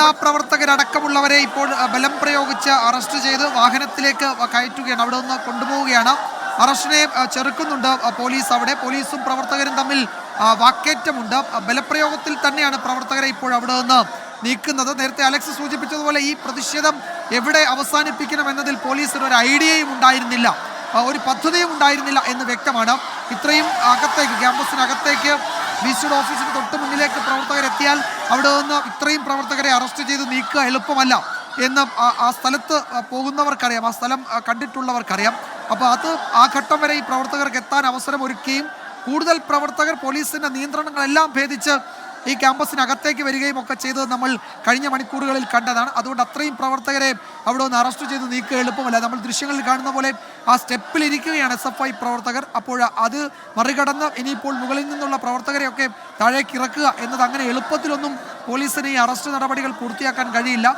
വനിതാ പ്രവർത്തകരടക്കമുള്ളവരെ ഇപ്പോൾ ബലം പ്രയോഗിച്ച് അറസ്റ്റ് ചെയ്ത് വാഹനത്തിലേക്ക് കയറ്റുകയാണ്. അവിടെ നിന്ന് കൊണ്ടുപോവുകയാണ്. അറസ്റ്റിനെ ചെറുക്കുന്നുണ്ട്. പോലീസ് അവിടെ. പോലീസും പ്രവർത്തകരും തമ്മിൽ വാക്കേറ്റമുണ്ട്. ബലപ്രയോഗത്തിൽ തന്നെയാണ് പ്രവർത്തകരെ ഇപ്പോൾ അവിടെ നിന്ന് നീക്കുന്നത്. നേരത്തെ അലക്സ് സൂചിപ്പിച്ചതുപോലെ ഈ പ്രതിഷേധം എവിടെ അവസാനിപ്പിക്കണം എന്നതിൽ പോലീസിന് ഒരു ഐഡിയയും ഉണ്ടായിരുന്നില്ല. ഒരു പദ്ധതിയും ഉണ്ടായിരുന്നില്ല എന്ന് വ്യക്തമാണ്. ഇത്രയും അകത്തേക്ക് ക്യാമ്പസിനകത്തേക്ക് ബി സിയുടെ ഓഫീസിന് തൊട്ട് മുന്നിലേക്ക് പ്രവർത്തകരെത്തിയാൽ അവിടെ നിന്ന് ഇത്രയും പ്രവർത്തകരെ അറസ്റ്റ് ചെയ്ത് നീക്കുക എളുപ്പമല്ല എന്ന് ആ- സ്ഥലത്ത് പോകുന്നവർക്കറിയാം. ആ സ്ഥലം കണ്ടിട്ടുള്ളവർക്കറിയാം. അപ്പോൾ അത് ആ ഘട്ടം വരെ ഈ പ്രവർത്തകർക്ക് എത്താൻ അവസരം ഒരുക്കുകയും കൂടുതൽ പ്രവർത്തകർ പോലീസിന്റെ നിയന്ത്രണങ്ങളെല്ലാം ഭേദിച്ച് ഈ ക്യാമ്പസിനകത്തേക്ക് വരികയും ഒക്കെ ചെയ്തത് നമ്മൾ കഴിഞ്ഞ മണിക്കൂറുകളിൽ കണ്ടതാണ്. അതുകൊണ്ട് അത്രയും പ്രവർത്തകരെ അവിടെ ഒന്ന് അറസ്റ്റ് ചെയ്ത് നീക്കുക എളുപ്പമല്ല. നമ്മൾ ദൃശ്യങ്ങളിൽ കാണുന്ന പോലെ ആ സ്റ്റെപ്പിൽ ഇരിക്കുകയാണ് എസ് എഫ് ഐ പ്രവർത്തകർ. അപ്പോൾ അത് മറികടന്ന് ഇനിയിപ്പോൾ മുകളിൽ നിന്നുള്ള പ്രവർത്തകരെയൊക്കെ താഴേക്ക് ഇറക്കുക എന്നത് അങ്ങനെ എളുപ്പത്തിലൊന്നും പോലീസിന് ഈ അറസ്റ്റ് നടപടികൾ പൂർത്തിയാക്കാൻ കഴിയില്ല.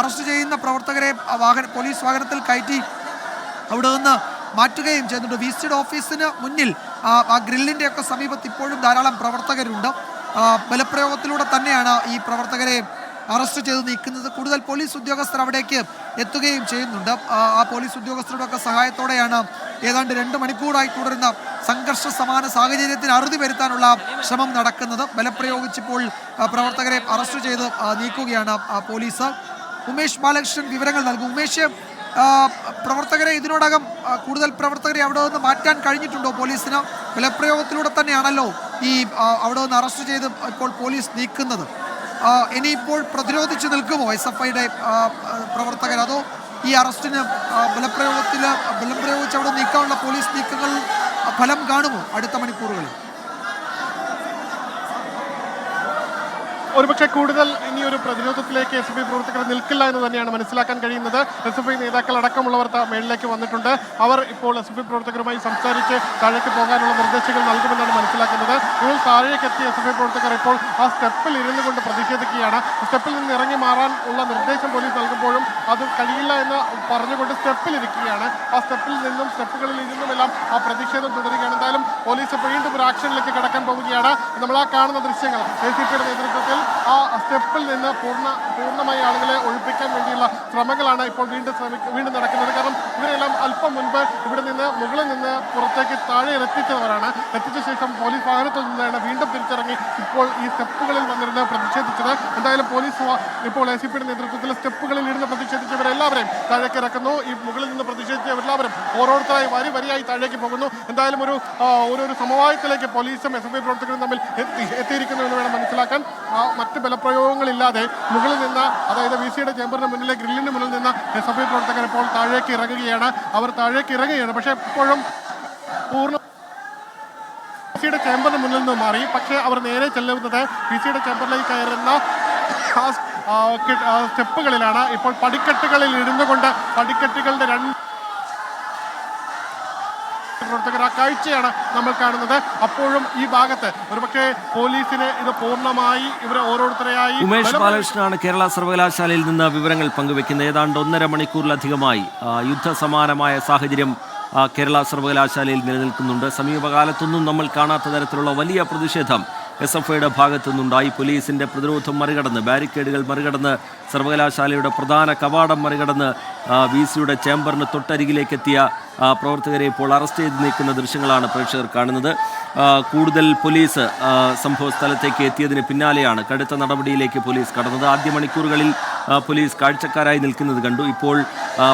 അറസ്റ്റ് ചെയ്യുന്ന പ്രവർത്തകരെ വാഹന പോലീസ് വാഹനത്തിൽ കയറ്റി അവിടെ നിന്ന് മാറ്റുകയും ചെയ്യുന്നുണ്ട് വി സിയുടെ ഓഫീസിന് മുന്നിൽ ആ, ഗ്രില്ലിന്റെയൊക്കെ സമീപത്ത് ഇപ്പോഴും ധാരാളം പ്രവർത്തകരുണ്ട്. ബലപ്രയോഗത്തിലൂടെ തന്നെയാണ് ഈ പ്രവർത്തകരെ അറസ്റ്റ് ചെയ്ത് നീക്കുന്നത്. കൂടുതൽ പോലീസ് ഉദ്യോഗസ്ഥർ അവിടേക്ക് എത്തുകയും ചെയ്യുന്നുണ്ട്. ആ, പോലീസ് ഉദ്യോഗസ്ഥരുടെ ഒക്കെ സഹായത്തോടെയാണ് ഏതാണ്ട് രണ്ട് മണിക്കൂറായി തുടരുന്ന സംഘർഷ സമാന സാഹചര്യത്തിന് അറുതി വരുത്താനുള്ള ശ്രമം നടക്കുന്നത്. ബലപ്രയോഗിച്ചിപ്പോൾ പ്രവർത്തകരെ അറസ്റ്റ് ചെയ്ത് നീക്കുകയാണ് പോലീസ്. ഉമേഷ് ബാലകൃഷ്ണൻ വിവരങ്ങൾ നൽകും. ഉമേഷ് പ്രവർത്തകരെ ഇതിനോടകം കൂടുതൽ പ്രവർത്തകരെ അവിടെ നിന്ന് മാറ്റാൻ കഴിഞ്ഞിട്ടുണ്ടോ പോലീസിന്? ബലപ്രയോഗത്തിലൂടെ തന്നെയാണല്ലോ ഈ അവിടെ നിന്ന് അറസ്റ്റ് ചെയ്ത് ഇപ്പോൾ പോലീസ് നീക്കുന്നത്. ഇനിയിപ്പോൾ പ്രതിരോധിച്ച് നിൽക്കുമോ എസ് എഫ് ഐയുടെ പ്രവർത്തകർ അതോ ഈ അറസ്റ്റിന് ബലപ്രയോഗത്തിൽ ബലം പ്രയോഗിച്ച് അവിടെ നീക്കാനുള്ള പോലീസ് നീക്കങ്ങൾ ഫലം കാണുമോ അടുത്ത മണിക്കൂറുകളിൽ? ഒരുപക്ഷെ കൂടുതൽ ഇനി ഒരു പ്രതിരോധത്തിലേക്ക് എസ് എഫ് ഐ പ്രവർത്തകർ നിൽക്കില്ല എന്ന് തന്നെയാണ് മനസ്സിലാക്കാൻ കഴിയുന്നത്. എസ് എഫ് ഐ നേതാക്കൾ അടക്കമുള്ളവർ മേളിലേക്ക് വന്നിട്ടുണ്ട്. അവർ ഇപ്പോൾ എസ് എഫ് ഐ പ്രവർത്തകരുമായി സംസാരിച്ച് താഴേക്ക് പോകാനുള്ള നിർദ്ദേശങ്ങൾ നൽകുമെന്നാണ് മനസ്സിലാക്കുന്നത്. ഇപ്പോൾ താഴേക്ക് എത്തിയ എസ് എഫ് ഐ പ്രവർത്തകർ ഇപ്പോൾ ആ സ്റ്റെപ്പിൽ ഇരുന്നു കൊണ്ട് പ്രതിഷേധിക്കുകയാണ്. സ്റ്റെപ്പിൽ നിന്ന് ഇറങ്ങി മാറാൻ ഉള്ള നിർദ്ദേശം പോലീസ് നൽകുമ്പോഴും അത് കഴിയില്ല എന്ന് പറഞ്ഞുകൊണ്ട് സ്റ്റെപ്പിൽ ഇരിക്കുകയാണ്. ആ സ്റ്റെപ്പിൽ നിന്നും സ്റ്റെപ്പുകളിൽ ഇരുന്നുമെല്ലാം ആ പ്രതിഷേധം തുടരുകയാണ്. എന്തായാലും പോലീസ് വീണ്ടും ഒരു ആക്ഷനിലേക്ക് കടക്കാൻ പോവുകയാണ്. നമ്മൾ ആ കാണുന്ന ദൃശ്യങ്ങൾ എ സി പിയുടെ നേതൃത്വത്തിൽ ആ സ്റ്റെപ്പിൽ നിന്ന് പൂർണ പൂർണമായി ആളുകളെ ഒഴിപ്പിക്കാൻ വേണ്ടിയുള്ള ശ്രമങ്ങളാണ് ഇപ്പോൾ വീണ്ടും ശ്രമിക്ക വീണ്ടും നടക്കുന്നത്. കാരണം ഇവരെല്ലാം അല്പം മുൻപ് ഇവിടെ നിന്ന് മുകളിൽ നിന്ന് പുറത്തേക്ക് താഴെ എത്തിച്ചവരാണ്. എത്തിച്ച ശേഷം പോലീസ് വാഹനത്തിൽ നിന്നാണ് വീണ്ടും തിരിച്ചിറങ്ങി ഇപ്പോൾ ഈ സ്റ്റെപ്പുകളിൽ വന്നിരുന്ന് പ്രതിഷേധിച്ചത്. എന്തായാലും പോലീസ് ഇപ്പോൾ എ സി പിയുടെ നേതൃത്വത്തിൽ സ്റ്റെപ്പുകളിൽ ഇരുന്ന് പ്രതിഷേധിച്ചവരെല്ലാവരെയും താഴേക്ക് ഇറക്കുന്നു. ഈ മുകളിൽ നിന്ന് പ്രതിഷേധിച്ചവരെല്ലാവരും ഓരോരുത്തരായി വരി വരിയായി താഴേക്ക് പോകുന്നു. എന്തായാലും ഒരു ഒരു സമവായത്തിലേക്ക് പോലീസും എസ് എഫ് ഐ പ്രവർത്തകരും തമ്മിൽ എത്തി എത്തിയിരിക്കുന്നു എന്ന് വേണം മനസ്സിലാക്കാൻ. മറ്റ് ബലപ്രയോഗങ്ങളില്ലാതെ മുകളിൽ നിന്ന് അതായത് വി സിയുടെ ചേംബറിന് മുന്നിലെ ഗ്രില്ലിന് മുന്നിൽ നിന്ന് എസ് എഫ് ഐ പ്രവർത്തകർ ഇപ്പോൾ താഴേക്ക് ഇറങ്ങുകയാണ്. അവർ താഴേക്ക് ഇറങ്ങുകയാണ്. പക്ഷേ ഇപ്പോഴും പൂർണ സിയുടെ ചേംബറിന് മുന്നിൽ നിന്ന് മാറി. പക്ഷേ അവർ നേരെ ചെല്ലുന്നത് വി സിയുടെ ചേംബറിലേക്ക് കയറുന്ന സ്റ്റെപ്പുകളിലാണ്. ഇപ്പോൾ പടിക്കെട്ടുകളിൽ ഇരുന്നു കൊണ്ട് പടിക്കെട്ടുകളുടെ രണ്ട് പ്രവർത്തകർ ആ കാഴ്ചയാണ് നമ്മൾ കാണുന്നത്. അപ്പോഴും ഈ ഭാഗത്ത് ഒരുപക്ഷെ പോലീസിന് ഇത് പൂർണമായി ഇവരെ ഓരോരുത്തരെയായി ഉമേഷ് ബലം- ബാലകൃഷ്ണനാണ് കേരള സർവകലാശാലയിൽ നിന്ന് വിവരങ്ങൾ പങ്കുവെക്കുന്നത്. ഏതാണ്ട് ഒന്നര മണിക്കൂറിലധികമായി യുദ്ധസമാനമായ സാഹചര്യം കേരള സർവകലാശാലയിൽ നിലനിൽക്കുന്നുണ്ട്. സമീപകാലത്തൊന്നും നമ്മൾ കാണാത്ത തരത്തിലുള്ള വലിയ പ്രതിഷേധം എസ് എഫ് ഐയുടെ ഭാഗത്തു നിന്നുണ്ടായി പോലീസിന്റെ പ്രതിരോധം മറികടന്ന് ബാരിക്കേഡുകൾ മറികടന്ന് സർവകലാശാലയുടെ പ്രധാന കവാടം മറികടന്ന് വി സിയുടെ ചേംബറിന് തൊട്ടരികിലേക്കെത്തിയ പ്രവർത്തകരെ ഇപ്പോൾ അറസ്റ്റ് ചെയ്ത് നീക്കുന്ന ദൃശ്യങ്ങളാണ് പ്രേക്ഷകർ കാണുന്നത്. കൂടുതൽ പോലീസ് സംഭവ സ്ഥലത്തേക്ക് എത്തിയതിന് പിന്നാലെയാണ് കടുത്ത നടപടിയിലേക്ക് പോലീസ് കടന്നത്. ആദ്യ മണിക്കൂറുകളിൽ പോലീസ് കാഴ്ചക്കാരായി നിൽക്കുന്നത് കണ്ടു. ഇപ്പോൾ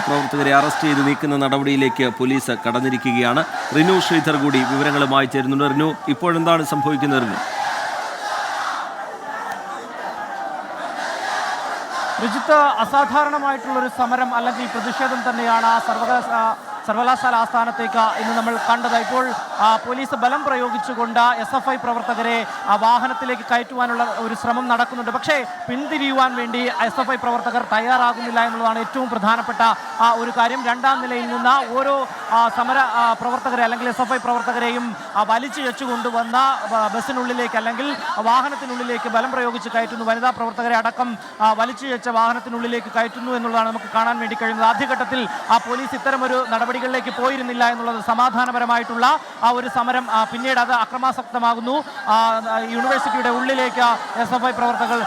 പ്രവർത്തകരെ അറസ്റ്റ് ചെയ്ത് നീക്കുന്ന നടപടിയിലേക്ക് പോലീസ് കടന്നിരിക്കുകയാണ്. റിനു ശ്രീധർ കൂടി വിവരങ്ങളുമായി ചേരുന്നുണ്ട്. റിനു ഇപ്പോഴെന്താണ് സംഭവിക്കുന്നത് റിനു? രുചിത്ത് അസാധാരണമായിട്ടുള്ളൊരു സമരം അല്ലെങ്കിൽ പ്രതിഷേധം തന്നെയാണ് സർവകലാശാല സർവകലാശാല ആസ്ഥാനത്തേക്ക് ഇന്ന് നമ്മൾ കണ്ടത്. ഇപ്പോൾ പോലീസ് ബലം പ്രയോഗിച്ചുകൊണ്ട് എസ് എഫ് ഐ പ്രവർത്തകരെ വാഹനത്തിലേക്ക് കയറ്റുവാനുള്ള ഒരു ശ്രമം നടക്കുന്നുണ്ട്. പക്ഷേ പിന്തിരിയുവാൻ വേണ്ടി എസ് എഫ് ഐ പ്രവർത്തകർ തയ്യാറാകുന്നില്ല എന്നുള്ളതാണ് ഏറ്റവും പ്രധാനപ്പെട്ട ഒരു കാര്യം. രണ്ടാം നിലയിൽ നിന്ന് ഓരോ സമര പ്രവർത്തകരെ അല്ലെങ്കിൽ എസ് എഫ് ഐ പ്രവർത്തകരെയും വലിച്ചു വെച്ചു കൊണ്ടുവന്ന ബസ്സിനുള്ളിലേക്ക് അല്ലെങ്കിൽ വാഹനത്തിനുള്ളിലേക്ക് ബലം പ്രയോഗിച്ച് കയറ്റുന്നു. വനിതാ പ്രവർത്തകരെ അടക്കം വലിച്ചു വെച്ച വാഹനത്തിനുള്ളിലേക്ക് കയറ്റുന്നു എന്നുള്ളതാണ് നമുക്ക് കാണാൻ വേണ്ടി കഴിയുന്നത്. ആദ്യഘട്ടത്തിൽ ആ പോലീസ് ഇത്തരമൊരു നടപടികളിലേക്ക് പോയിരുന്നില്ല എന്നുള്ളത് സമാധാനപരമായിട്ടുള്ള ആ ഒരു സമരം പിന്നീട് അത് അക്രമാസക്തമാകുന്നു. യൂണിവേഴ്സിറ്റിയുടെ ഉള്ളിലേക്ക് എസ് എഫ് ഐ പ്രവർത്തകർ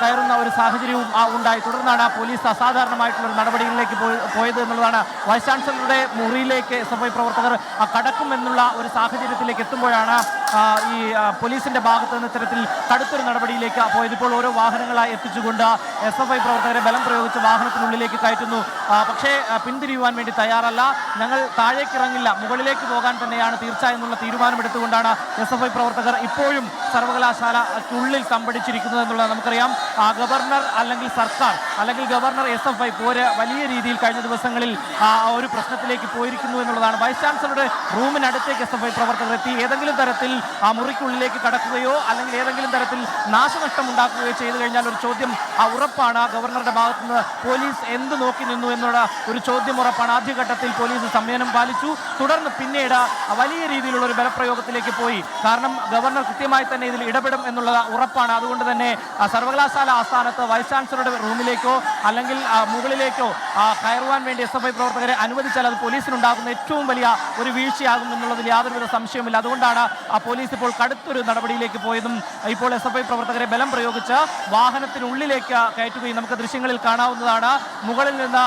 കയറുന്ന ഒരു സാഹചര്യവും ഉണ്ടായി. തുടർന്നാണ് പോലീസ് അസാധാരണമായിട്ടുള്ള നടപടികളിലേക്ക് പോയി- പോയത് എന്നുള്ളതാണ് വൈസ് ചാൻസലറുടെ മുറിയിലേക്ക് എസ് എഫ് ഐ പ്രവർത്തകർ കടക്കും കടക്കുമെന്നുള്ള ഒരു സാഹചര്യത്തിലേക്ക് എത്തുമ്പോഴാണ് ഈ പോലീസിന്റെ ഭാഗത്ത് നിന്ന് ഇത്തരത്തിൽ കടുത്തൊരു നടപടിയിലേക്ക് പോയത് ഇപ്പോൾ ഓരോ വാഹനങ്ങളായി എത്തിച്ചുകൊണ്ട് എസ് എഫ് ഐ പ്രവർത്തകരെ ബലം പ്രയോഗിച്ച് വാഹനത്തിനുള്ളിലേക്ക് കയറ്റുന്നു. പക്ഷേ പിന്തിരിയുവാൻ വേണ്ടി തയ്യാറല്ല. ഞങ്ങൾ താഴേക്ക് ഇറങ്ങില്ല മുകളിലേക്ക് പോകാൻ തന്നെയാണ് തീർച്ച എന്നുള്ള തീരുമാനമെടുത്തുകൊണ്ടാണ് എസ് എഫ് ഐ പ്രവർത്തകർ ഇപ്പോഴും സർവകലാശാലയ്ക്കുള്ളിൽ സംഭടിച്ചിരിക്കുന്നത് എന്നുള്ളത് നമുക്കറിയാം. ഗവർണർ അല്ലെങ്കിൽ സർക്കാർ അല്ലെങ്കിൽ ഗവർണർ എസ് എഫ് ഐ പോര് വലിയ രീതിയിൽ കഴിഞ്ഞ ദിവസങ്ങളിൽ ഒരു പ്രശ്നത്തിലേക്ക് പോയിരിക്കുന്നു എന്നുള്ളതാണ്. വൈസ് ചാൻസലറുടെ റൂമിനടുത്തേക്ക് എസ് എഫ് ഐ പ്രവർത്തകർ എത്തി. ഏതെങ്കിലും തരത്തിൽ ആ മുറിക്കുള്ളിലേക്ക് കടക്കുകയോ അല്ലെങ്കിൽ ഏതെങ്കിലും തരത്തിൽ നാശനഷ്ടം ഉണ്ടാക്കുകയോ ചെയ്തു കഴിഞ്ഞാൽ ഒരു ചോദ്യം ആ ഉറപ്പാണ്. ഗവർണറുടെ ഭാഗത്തുനിന്ന് പോലീസ് എന്ത് നോക്കി നിന്നു എന്നുള്ള ഒരു ചോദ്യം ഉറപ്പാണ്. ആദ്യഘട്ടത്തിൽ പോലീസ് സംയമനം പാലിച്ചു. തുടർന്ന് പിന്നീട് വലിയ രീതിയിലുള്ള ഒരു ബലപ്രയോഗത്തിലേക്ക് പോയി. കാരണം ഗവർണർ കൃത്യമായി തന്നെ ഇതിൽ ഇടപെടും എന്നുള്ളത് ഉറപ്പാണ്. അതുകൊണ്ട് തന്നെ സർവകലാശാല ആസ്ഥാനത്ത് വൈസ് ചാൻസലറുടെ റൂമിലേക്കോ അല്ലെങ്കിൽ മുകളിലേക്കോ കയറുവാൻ വേണ്ടി എസ് എഫ് ഐ പ്രവർത്തകരെ അനുവദിച്ചാൽ അത് പോലീസിനുണ്ടാകുന്ന ഏറ്റവും വലിയ ഒരു വീഴ്ചയാകും എന്നുള്ളതിൽ യാതൊരുവിധ സംശയമില്ല അതുകൊണ്ടാണ് പോലീസ് ഇപ്പോൾ കടുത്തൊരു നടപടിയിലേക്ക് പോയതും ഇപ്പോൾ എസ് എഫ് ഐ പ്രവർത്തകരെ ബലം പ്രയോഗിച്ച് വാഹനത്തിനുള്ളിലേക്ക് കയറ്റുകയും നമുക്ക് ദൃശ്യങ്ങളിൽ കാണാവുന്നതാണ്. മുകളിൽ നിന്ന്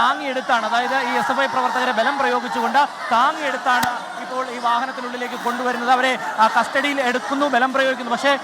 താങ്ങിയെടുത്താണ്. അതായത് ഈ എസ് എഫ് ഐ പ്രവർത്തകരെ ബലം പ്രയോഗിച്ചുകൊണ്ട് താങ്ങിയെടുത്താണ് ഇപ്പോൾ ഈ വാഹനത്തിനുള്ളിലേക്ക് കൊണ്ടുവരുന്നത്. അവരെ കസ്റ്റഡിയിൽ എടുക്കുന്നു ബലം പ്രയോഗിക്കുന്നു. പക്ഷേ